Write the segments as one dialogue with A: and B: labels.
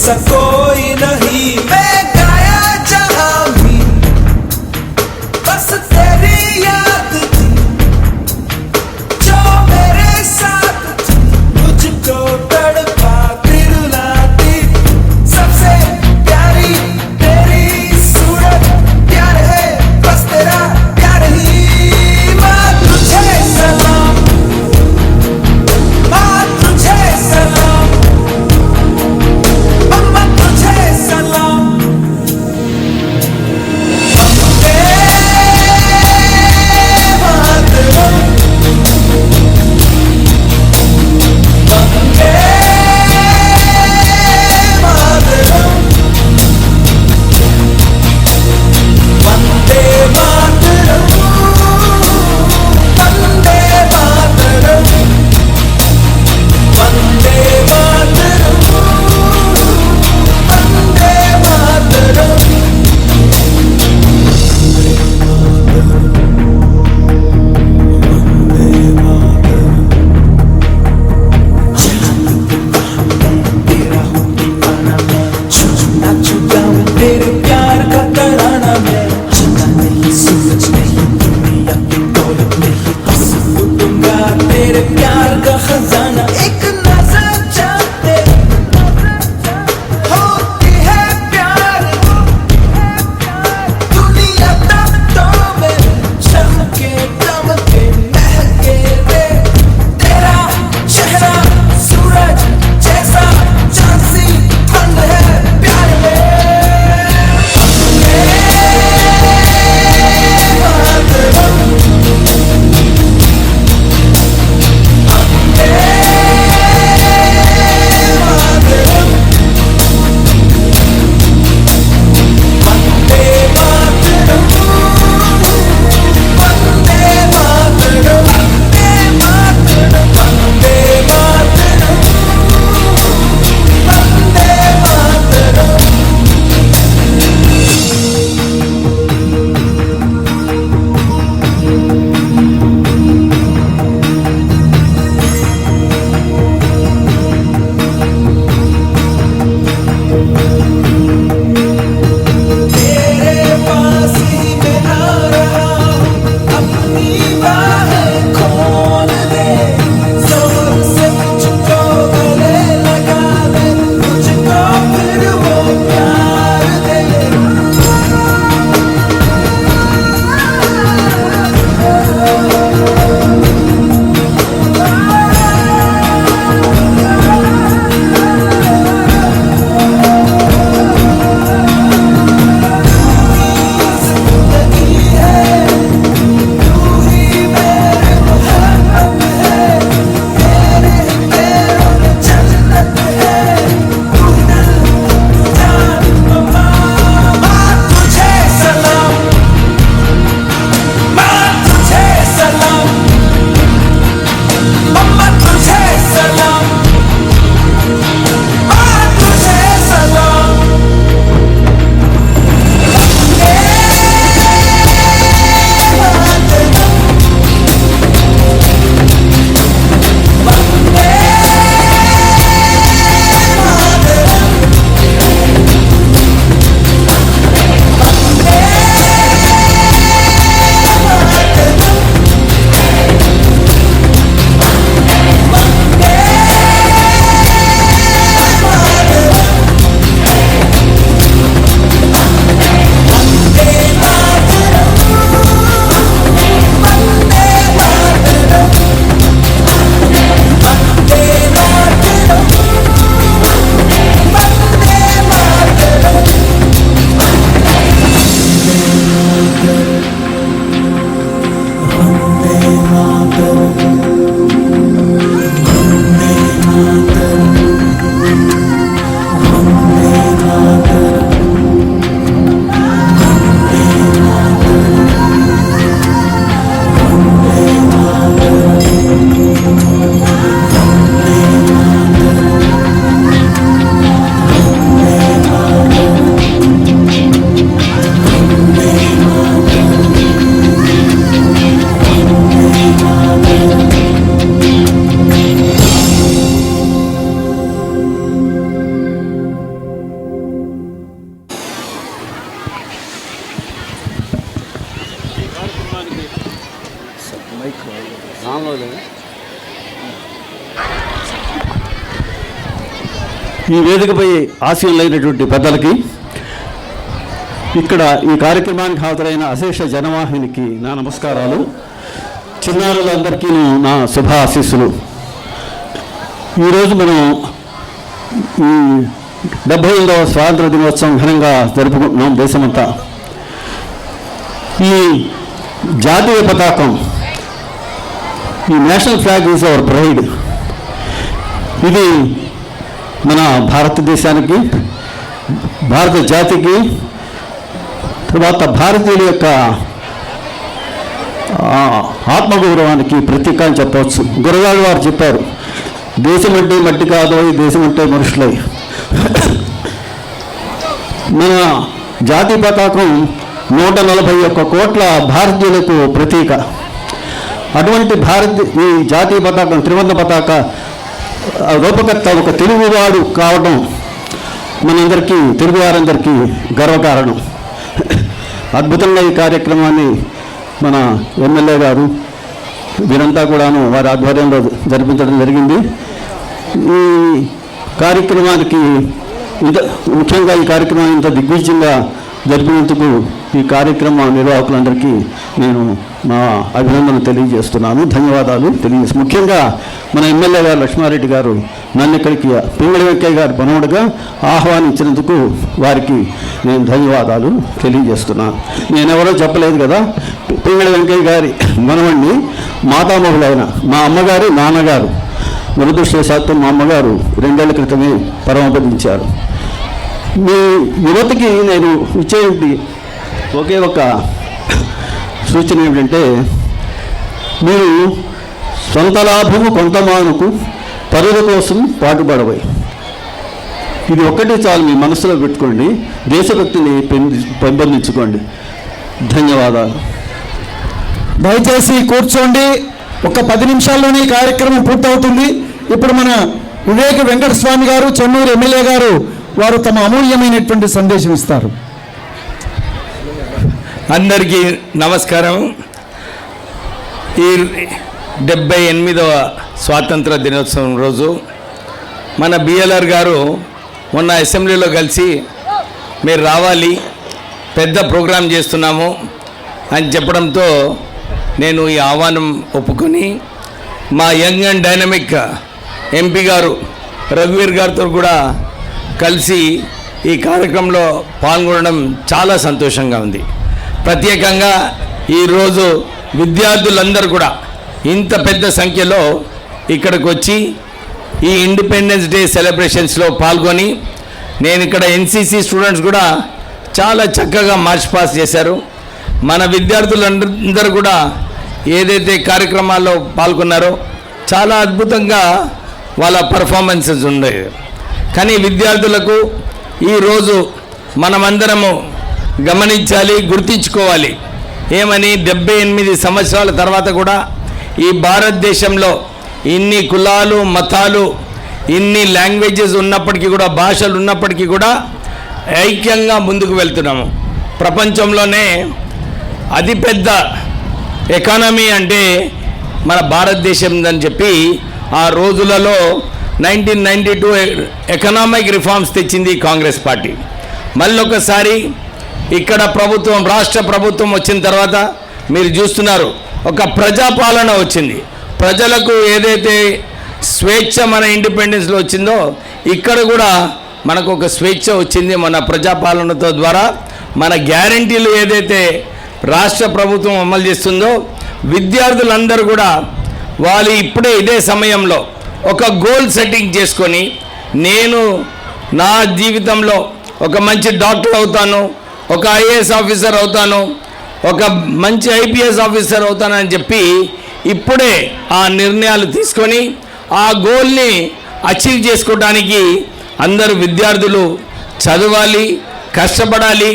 A: It's a.
B: ఈ వేదికపై ఆశీనులైనటువంటి పెద్దలకి ఇక్కడ ఈ కార్యక్రమానికి హాజరైన అశేష జనవాహినికి నా నమస్కారాలు. చిన్నారులందరికీ నా శుభాశీస్సులు. ఈరోజు మనం ఈ డెబ్బై ఐదవ స్వాతంత్ర దినోత్సవం ఘనంగా జరుపుకుంటున్నాం దేశమంతా. ఈ జాతీయ పతాకం ఈ national flag is our pride. ఇది మన భారతదేశానికి భారత జాతికి తర్వాత భారతీయుల యొక్క ఆత్మగౌరవానికి ప్రతీక అని చెప్పవచ్చు. గురగాడు వారు చెప్పారు దేశం అంటే మట్టి కాదు ఈ దేశం అంటే మనుషులై. మన జాతీయ పతాకం నూట నలభై ఒక్క కోట్ల భారతీయులకు ప్రతీక. అటువంటి భారత ఈ జాతీయ పతాకం త్రివర్ణ పతాక రూపకర్త ఒక తెలుగువాడు కావడం మనందరికీ తెలుగువారందరికీ గర్వకారణం. అద్భుతంగా ఈ కార్యక్రమాన్ని మన ఎమ్మెల్యే గారు వీరంతా కూడాను వారి ఆధ్వర్యంలో జరిపించడం జరిగింది. ఈ కార్యక్రమానికి ఇంత ముఖ్యంగా ఈ కార్యక్రమాన్ని ఇంత దిగ్విజయంగా జరిపినందుకు ఈ కార్యక్రమ నిర్వాహకులందరికీ నేను మా అభినందనలు తెలియజేస్తున్నాను ధన్యవాదాలు తెలియజేసి ముఖ్యంగా మన ఎమ్మెల్యే గారు లక్ష్మారెడ్డి గారు నన్ను ఇక్కడికి పింగళి వెంకయ్య గారు బనవుడుగా ఆహ్వానించినందుకు వారికి నేను ధన్యవాదాలు తెలియజేస్తున్నాను నేను ఎవరో చెప్పలేదు కదా పింగళి వెంకయ్య గారి మనవణ్ణి మాతామహులైన మా అమ్మగారు నాన్నగారు దురదృష్టవశాత్తు మా అమ్మగారు రెండేళ్ళ క్రితమే పరమపదించారు. మీ యువతకి నేను ఇచ్చేటి ఒకే ఒక సూచన ఏమిటంటే మీరు సొంత లాభము కొంత మానుకు పరుల కోసం పాటుపడబోయి ఇది ఒక్కటే చాలు మీ మనసులో పెట్టుకోండి దేశభక్తిని పెంపొందించుకోండి. ధన్యవాదాలు.
C: దయచేసి కూర్చోండి. ఒక పది నిమిషాల్లోనే ఈ కార్యక్రమం పూర్తవుతుంది. ఇప్పుడు మన వివేక వెంకటస్వామి గారు చెన్నూరు ఎమ్మెల్యే గారు వారు తమ అమూల్యమైనటువంటి సందేశం ఇస్తారు.
D: అందరికీ నమస్కారం. ఈ డెబ్బై ఎనిమిదవ స్వాతంత్ర దినోత్సవం రోజు మన బిఎల్ఆర్ గారు మొన్న అసెంబ్లీలో కలిసి మీరు రావాలి పెద్ద ప్రోగ్రాం చేస్తున్నాము అని చెప్పడంతో నేను ఈ ఆహ్వానం ఒప్పుకొని మా యంగ్ అండ్ డైనమిక్ ఎంపీ గారు రఘువీర్ గారితో కూడా కలిసి ఈ కార్యక్రమంలో పాల్గొనడం చాలా సంతోషంగా ఉంది. ప్రత్యేకంగా ఈరోజు విద్యార్థులందరూ కూడా ఇంత పెద్ద సంఖ్యలో ఇక్కడికి వచ్చి ఈ ఇండిపెండెన్స్ డే సెలబ్రేషన్స్లో పాల్గొని నేను ఇక్కడ ఎన్సీసీ స్టూడెంట్స్ కూడా చాలా చక్కగా మార్చ్ పాస్ చేశారు. మన విద్యార్థులందరూ కూడా ఏదైతే కార్యక్రమాల్లో పాల్గొన్నారో చాలా అద్భుతంగా వాళ్ళ పర్ఫార్మెన్సెస్ ఉండేవి కానీ విద్యార్థులకు ఈరోజు మనమందరము గమనించాలి గుర్తించుకోవాలి. ఏమని డెబ్బై ఎనిమిది సంవత్సరాల తర్వాత కూడా ఈ భారతదేశంలో ఇన్ని కులాలు మతాలు ఇన్ని లాంగ్వేజెస్ ఉన్నప్పటికీ కూడా భాషలు ఉన్నప్పటికీ కూడా ఐక్యంగా ముందుకు వెళ్తున్నాము. ప్రపంచంలోనే అతిపెద్ద ఎకానమీ అంటే మన భారతదేశం అని చెప్పి ఆ రోజులలో nineteen ninety two economic reforms తెచ్చింది కాంగ్రెస్ పార్టీ. మళ్ళొకసారి ఇక్కడ ప్రభుత్వం రాష్ట్ర ప్రభుత్వం వచ్చిన తర్వాత మీరు చూస్తున్నారు ఒక ప్రజాపాలన వచ్చింది. ప్రజలకు ఏదైతే స్వేచ్ఛ మన ఇండిపెండెన్స్లో వచ్చిందో ఇక్కడ కూడా మనకు ఒక స్వేచ్ఛ వచ్చింది మన ప్రజాపాలనతో ద్వారా. మన గ్యారంటీలు ఏదైతే రాష్ట్ర ప్రభుత్వం అమలు చేస్తుందో విద్యార్థులందరూ కూడా వాళ్ళు ఇప్పుడే ఇదే సమయంలో ఒక గోల్ సెట్టింగ్ చేసుకొని నేను నా జీవితంలో ఒక మంచి డాక్టర్ అవుతాను ఒక ఐఏఎస్ ఆఫీసర్ అవుతాను ఒక మంచి ఐపీఎస్ ఆఫీసర్ అవుతానని చెప్పి ఇప్పుడే ఆ నిర్ణయాలు తీసుకొని ఆ గోల్ని అచీవ్ చేసుకోవడానికి అందరూ విద్యార్థులు చదవాలి కష్టపడాలి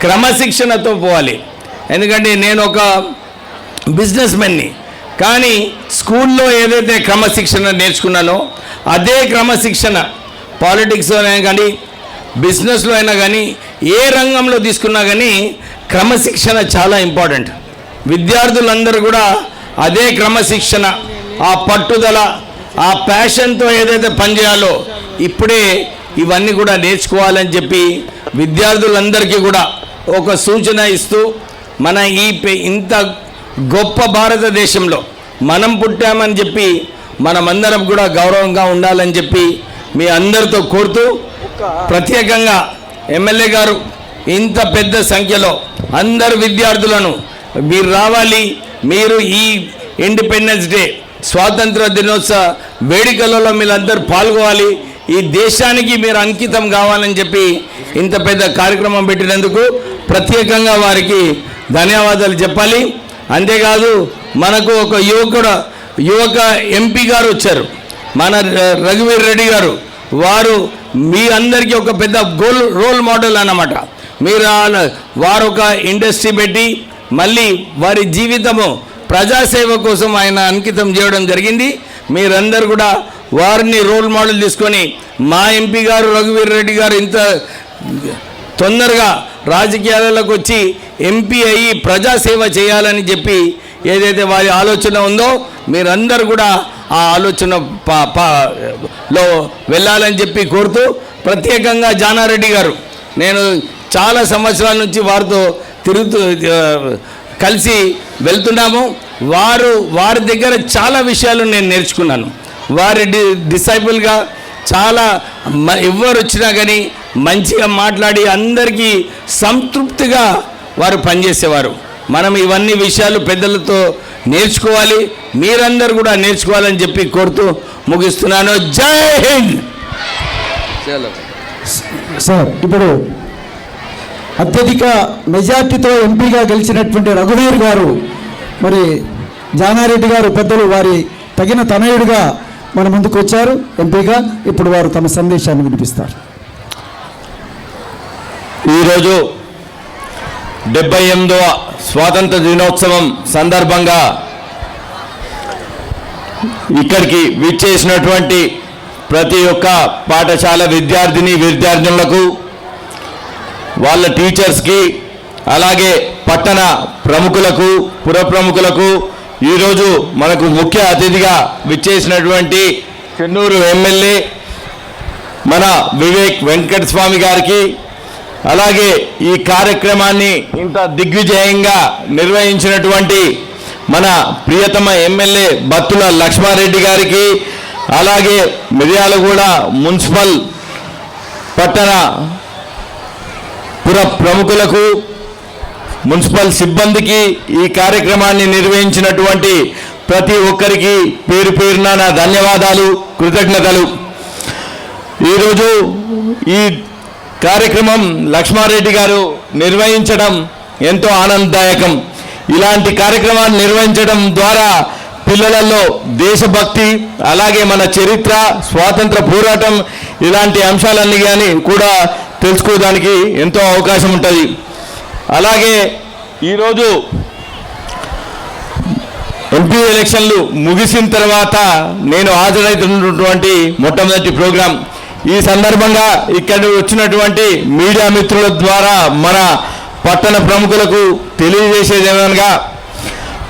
D: క్రమశిక్షణతో పోవాలి. ఎందుకంటే నేను ఒక బిజినెస్ మెన్ని కానీ స్కూల్లో ఏదైతే క్రమశిక్షణ నేర్చుకున్నానో అదే క్రమశిక్షణ పాలిటిక్స్లోనే కానీ బిజినెస్లో అయినా కానీ ఏ రంగంలో తీసుకున్నా కానీ క్రమశిక్షణ చాలా ఇంపార్టెంట్. విద్యార్థులందరూ కూడా అదే క్రమశిక్షణ ఆ పట్టుదల ఆ ప్యాషన్తో ఏదైతే పనిచేయాలో ఇప్పుడే ఇవన్నీ కూడా నేర్చుకోవాలని చెప్పి విద్యార్థులందరికీ కూడా ఒక సూచన ఇస్తూ మన ఈ ఇంత గొప్ప భారతదేశంలో మనం పుట్టామని చెప్పి మనమందరం కూడా గౌరవంగా ఉండాలని చెప్పి మీ అందరితో కోరుతూ ప్రత్యేకంగా ఎమ్మెల్యే గారు ఇంత పెద్ద సంఖ్యలో అందరు విద్యార్థులను మీరు రావాలి మీరు ఈ ఇండిపెండెన్స్ డే స్వాతంత్ర దినోత్సవ వేడుకలలో మీరందరూ పాల్గొవాలి ఈ దేశానికి మీరు అంకితం కావాలని చెప్పి ఇంత పెద్ద కార్యక్రమం పెట్టినందుకు ప్రత్యేకంగా వారికి ధన్యవాదాలు చెప్పాలి. అంతేకాదు మనకు ఒక యువకుడు యువక ఎంపీ గారు వచ్చారు. మన రఘువీర్ రెడ్డి గారు. వారు మీ అందరికీ ఒక పెద్ద గోల్ రోల్ మోడల్ అన్నమాట. మీరు వారు ఒక ఇండస్ట్రీ పెట్టి మళ్ళీ వారి జీవితము ప్రజాసేవ కోసం ఆయన అంకితం చేయడం జరిగింది. మీరందరూ కూడా వారిని రోల్ మోడల్ తీసుకొని మా ఎంపీ గారు రఘువీర్ రెడ్డి గారు ఇంత తొందరగా రాజకీయాలకు వచ్చి ఎంపీ అయ్యి ప్రజాసేవ చేయాలని చెప్పి ఏదైతే వారి ఆలోచన ఉందో మీరందరూ కూడా ఆ ఆలోచన పా పా- లో వెళ్ళాలని చెప్పి కోరుతూ ప్రత్యేకంగా జానారెడ్డి గారు నేను చాలా సంవత్సరాల నుంచి వారితో తిరుగుతూ కలిసి వెళ్తున్నాము. వారు వారి దగ్గర చాలా విషయాలు నేను నేర్చుకున్నాను. వారి డి డిసైపుల్గా చాలా మ- ఎవరు వచ్చినా కానీ మంచిగా మాట్లాడి అందరికీ సంతృప్తిగా వారు పనిచేసేవారు. మనం ఇవన్నీ విషయాలు పెద్దలతో నేర్చుకోవాలి. మీరందరూ కూడా నేర్చుకోవాలని చెప్పి కోరుతూ ముగిస్తున్నాను. జై హింద్!
C: సార్ ఇప్పుడు అత్యధిక మెజార్టీతో ఎంపీగా గెలిచినటువంటి రఘువీర్ గారు మరి జానారెడ్డి గారు పెద్దలు వారి తగిన తనయుడిగా మన ముందుకు వచ్చారు. ఎంపీగా ఇప్పుడు వారు తమ సందేశాన్ని వినిపిస్తారు.
E: ఈరోజు డెబ్బై ఎనిమిదవ స్వాతంత్ర దినోత్సవం సందర్భంగా ఇక్కడికి విచ్చేసినటువంటి ప్రతి ఒక్క పాఠశాల విద్యార్థిని విద్యార్థినులకు వాళ్ళ టీచర్స్కి అలాగే పట్టణ ప్రముఖులకు పురప్రముఖులకు ఈరోజు మనకు ముఖ్య అతిథిగా విచ్చేసినటువంటి చెన్నూరు ఎమ్మెల్యే మన వివేక్ వెంకట స్వామి గారికి అలాగే ఈ కార్యక్రమాన్ని ఇంత దిగ్విజయంగా నిర్వహించినటువంటి మన ప్రియతమ ఎమ్మెల్యే బత్తుల లక్ష్మారెడ్డి గారికి అలాగే మిర్యాలగూడ మున్సిపల్ పట్టణ పుర ప్రముఖులకు మున్సిపల్ సిబ్బందికి ఈ కార్యక్రమాన్ని నిర్వహించినటువంటి ప్రతి ఒక్కరికి పేరు పేరున నా ధన్యవాదాలు కృతజ్ఞతలు. ఈరోజు ఈ కార్యక్రమం లక్ష్మారెడ్డి గారు నిర్వహించడం ఎంతో ఆనందదాయకం. ఇలాంటి కార్యక్రమాన్ని నిర్వహించడం ద్వారా పిల్లలలో దేశభక్తి అలాగే మన చరిత్ర స్వాతంత్ర పోరాటం ఇలాంటి అంశాలన్నీ కానీ కూడా తెలుసుకోవడానికి ఎంతో అవకాశం ఉంటుంది. అలాగే ఈరోజు ఎంపీ ఎలక్షన్లు ముగిసిన తర్వాత నేను హాజరవుతున్నటువంటి మొట్టమొదటి ప్రోగ్రాం ఈ సందర్భంగా ఇక్కడ వచ్చినటువంటి మీడియా మిత్రుల ద్వారా మన పట్టణ ప్రముఖులకు తెలియజేసేది ఏమనగా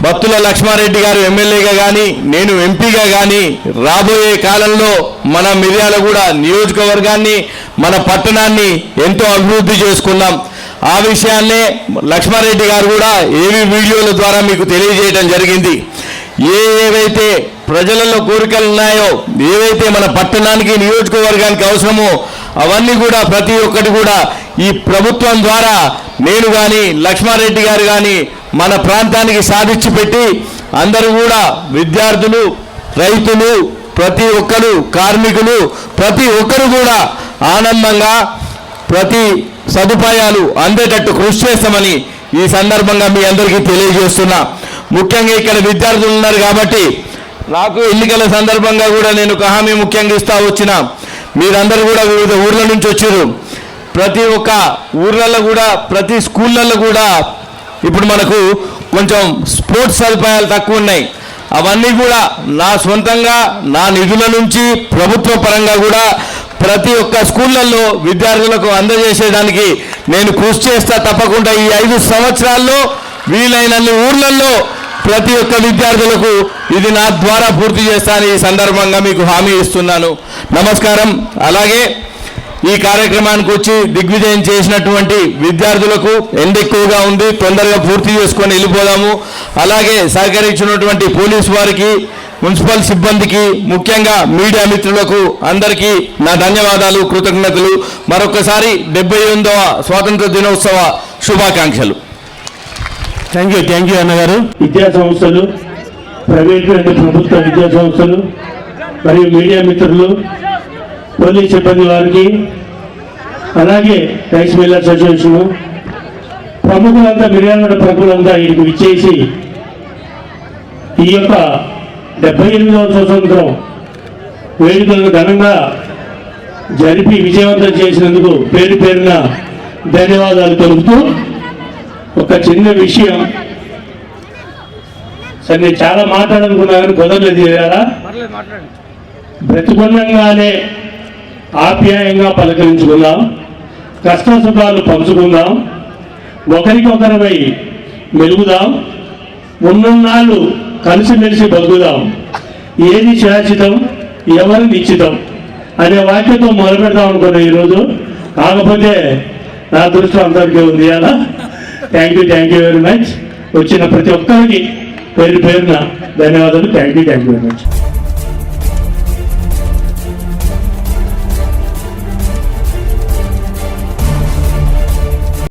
E: భక్తుల లక్ష్మారెడ్డి గారు ఎమ్మెల్యేగా కానీ నేను ఎంపీగా కానీ రాబోయే కాలంలో మన మిర్యాలగూడ నియోజకవర్గాన్ని మన పట్టణాన్ని ఎంతో అభివృద్ధి చేసుకున్నాం. ఆ విషయాన్నే లక్ష్మారెడ్డి గారు కూడా ఏవి వీడియోల ద్వారా మీకు తెలియజేయడం జరిగింది. ఏ ఏవైతే ప్రజలలో కోరికలు ఉన్నాయో ఏవైతే మన పట్టణానికి నియోజకవర్గానికి అవసరమో అవన్నీ కూడా ప్రతి ఒక్కటి కూడా ఈ ప్రభుత్వం ద్వారా నేను కానీ లక్ష్మారెడ్డి గారు కానీ మన ప్రాంతానికి సాధించి పెట్టి అందరూ కూడా విద్యార్థులు రైతులు ప్రతి ఒక్కరు కార్మికులు ప్రతి ఒక్కరు కూడా ఆనందంగా ప్రతి సదుపాయాలు అందేటట్టు కృషి చేస్తామని ఈ సందర్భంగా మీ అందరికీ తెలియజేస్తున్నా. ముఖ్యంగా ఇక్కడ విద్యార్థులు ఉన్నారు కాబట్టి నాకు ఎన్నికల సందర్భంగా కూడా నేను ఒక హామీ ముఖ్యంగా ఇస్తా వచ్చిన. మీరందరూ కూడా వివిధ ఊర్ల నుంచి వచ్చారు ప్రతి ఒక్క ఊర్లలో కూడా ప్రతి స్కూళ్ళల్లో కూడా ఇప్పుడు మనకు కొంచెం స్పోర్ట్స్ సదుపాయాలు తక్కువ ఉన్నాయి. అవన్నీ కూడా నా సొంతంగా నా నిధుల నుంచి ప్రభుత్వ పరంగా కూడా ప్రతి ఒక్క స్కూళ్ళల్లో విద్యార్థులకు అందజేసేదానికి నేను కృషి చేస్తా తప్పకుండా ఈ ఐదు సంవత్సరాల్లో వీలైనన్ని ఊర్లలో ప్రతి ఒక్క విద్యార్థులకు ఇది నా ద్వారా పూర్తి చేస్తాను ఈ సందర్భంగా మీకు హామీ ఇస్తున్నాను. నమస్కారం. అలాగే ఈ కార్యక్రమానికి వచ్చి దిగ్విజయం చేసినటువంటి విద్యార్థులకు ఎండెక్కువగా ఉంది తొందరగా పూర్తి చేసుకొని వెళ్ళిపోదాము. అలాగే సహకరించినటువంటి పోలీస్ వారికి మున్సిపల్ సిబ్బందికి ముఖ్యంగా మీడియా మిత్రులకు అందరికీ నా ధన్యవాదాలు కృతజ్ఞతలు. మరొకసారి డెబ్బై ఎనిమిదవ స్వాతంత్ర దినోత్సవ శుభాకాంక్షలు.
F: థ్యాంక్ యూ థ్యాంక్ యూ అన్నగారు.
G: విద్యా సంస్థలు ప్రైవేటు అంటే ప్రభుత్వ విద్యా సంస్థలు మరియు మీడియా మిత్రులు పోలీస్ సిబ్బంది వారికి అలాగే రైస్ మిల్లర్స్ అసోసియేషన్ ప్రముఖులంతా మిర్యాల ప్రముఖులంతా వీటికి విచ్చేసి ఈ యొక్క డెబ్బై ఎనిమిదవ స్వతంత్రం వేడుకలను ఘనంగా జరిపి విజయవంతం చేసినందుకు పేరు పేరున ధన్యవాదాలు తెలుపుతూ ఒక చిన్న విషయం. సరే నేను చాలా మాట్లాడాలనుకున్నా కానీ కుదరలేదు కదా బ్రతికొండంగానే ఆప్యాయంగా పలకరించుకుందాం కష్ట సుఖాలు పంచుకుందాం ఒకరికొకరిపై మెలుగుదాం ఉన్నన్నాళ్ళు కలిసిమెలిసి బతుకుదాం. ఏది శాశ్వతం ఎవరు నిశ్చితం అనే వాక్యంతో మొదలు పెడదాం అనుకున్నా ఈరోజు. కాకపోతే నా దృష్టి అందరికీ ఉంది అలా thank you thank you very much వచ్చిన ప్రతి ఒక్కరికి పేరు పేరున ధన్యవాదాలు. Thank you thank you very much